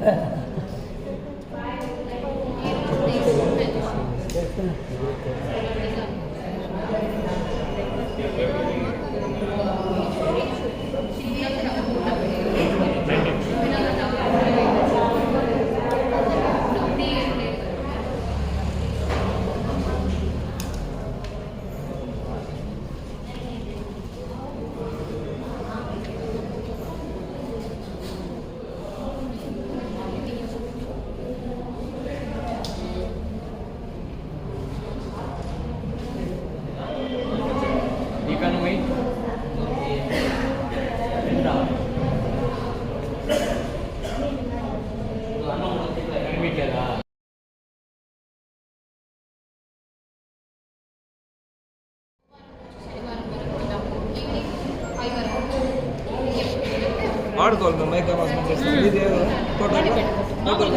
Yeah. ఆడుకోవాలి మేము mic చేస్తాం. ఇది టోటల్ టోటల్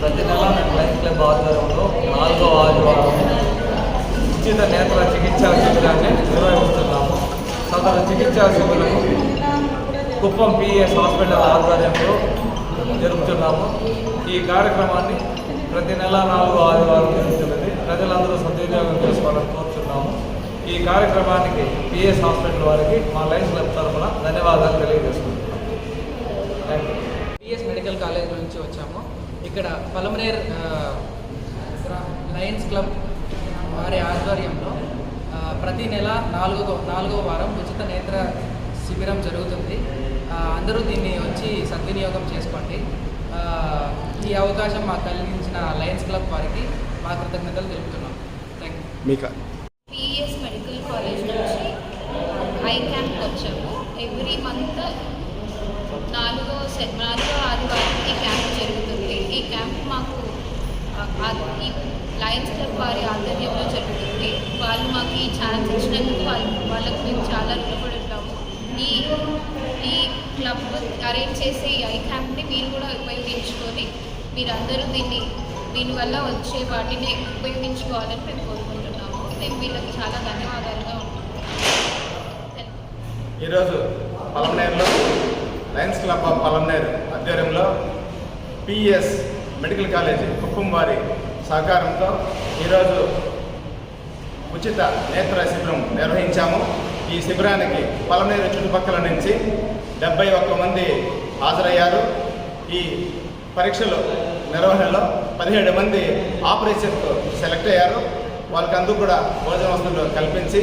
ప్రతి నెల మేము లైఫ్ క్లబ్ ఆధ్వర్యంలో నాలుగో ఆదివారం ఉచిత నేత్ర చికిత్సా శిబిరాన్ని నిర్వహిస్తున్నాము. సదరు చికిత్సా శిబిరం కుప్పం పిఎస్ హాస్పిటల్ ఆధ్వర్యంలో జరుపుతున్నాము. ఈ కార్యక్రమాన్ని ప్రతి నెల నాలుగు ఆదివారం జరుగుతున్నది. ప్రజలందరూ సద్వినియోగం చేసుకోవాలని కోరుతున్నాము ఈ కార్యక్రమానికి పిఎస్ హాస్పిటల్ వారికి మా లైఫ్ క్లబ్ తరఫున ధన్యవాదాలు తెలియజేస్తున్నాము. పిఎస్ మెడికల్ కాలేజ్ నుంచి వచ్చాము. ఇక్కడ పలమనేర్ లయన్స్ క్లబ్ వారి ఆధ్వర్యంలో ప్రతి నెల నాలుగో నాలుగో వారం ఉచిత నేత్ర శిబిరం జరుగుతుంది. అందరూ దీన్ని వచ్చి సద్వినియోగం చేసుకోండి. ఆ, ఈ అవకాశం మాకు కలిగించిన లయన్స్ క్లబ్ వారికి మా కృతజ్ఞతలు తెలుపుతున్నాం. థ్యాంక్ యూ మీకా? పిఎస్ మెడికల్ కాలేజ్ నుంచి ఐ క్యాంప్కి వచ్చాము. ఎవ్రీ మంత్ నాలుగో నాలుగో ఆదివారం ఈ క్యాంప్ జరుగుతుంది. ఈ క్యాంప్ మాకు ఈ లయన్స్ క్లబ్ వారి ఆధ్వర్యంలో జరుగుతుంది. వాళ్ళు మాకు ఈ ఛాన్స్ ఇచ్చినందుకు వాళ్ళు వాళ్ళకు మేము చాలా రుణపడి ఉంటాము. ఈ క్లబ్ అరేంజ్ చేసే ఐ క్యాంప్ని మీరు కూడా ఉపయోగించుకొని మీరందరూ దీన్ని దీనివల్ల వచ్చే వాటిని ఉపయోగించుకోవాలని మేము కోరుకుంటున్నాము. మేము వీళ్ళకి చాలా ధన్యవాదాలుగా ఉంటాము ఈరోజు పలమనేరులో లయన్స్ క్లబ్ ఆఫ్ పలమనేరు ఆధ్వర్యంలో పిఎస్ మెడికల్ కాలేజీ కుప్పం వారి సహకారంతో ఈరోజు ఉచిత నేత్ర శిబిరం నిర్వహించాము. ఈ శిబిరానికి పలమనేరు చుట్టుపక్కల నుంచి డెబ్బై ఒక్క మంది హాజరయ్యారు. ఈ పరీక్షలు నిర్వహణలో పదిహేడు మంది ఆపరేషన్కు సెలెక్ట్ అయ్యారు. వాళ్ళకి అందుకు కూడా భోజన వసతులు కల్పించి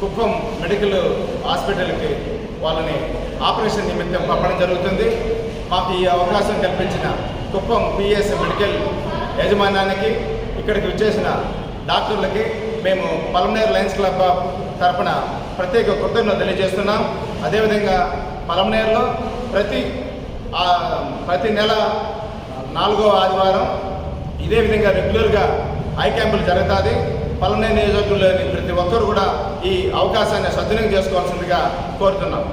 కుప్పం మెడికల్ హాస్పిటల్కి వాళ్ళని ఆపరేషన్ నిమిత్తం పంపడం జరుగుతుంది. మాకు ఈ అవకాశం కల్పించిన కుప్పం పిఎస్ మెడికల్ యజమానానికి ఇక్కడికి వచ్చేసిన డాక్టర్లకి మేము పల్మనేర్ లయన్స్ క్లబ్ తరపున ప్రత్యేక కృతజ్ఞతలు తెలియజేస్తున్నాం. అదేవిధంగా పలమనేరులో ప్రతి ఆ, ప్రతి నెల నాలుగో ఆదివారం ఇదే విధంగా రెగ్యులర్గా ఐ క్యాంపులు జరుగుతుంది. పలమనేరు నియోజకవర్గంలోని ప్రతి ఒక్కరు కూడా ఈ అవకాశాన్ని సద్వినియోగం చేసుకోవాల్సిందిగా కోరుతున్నాం.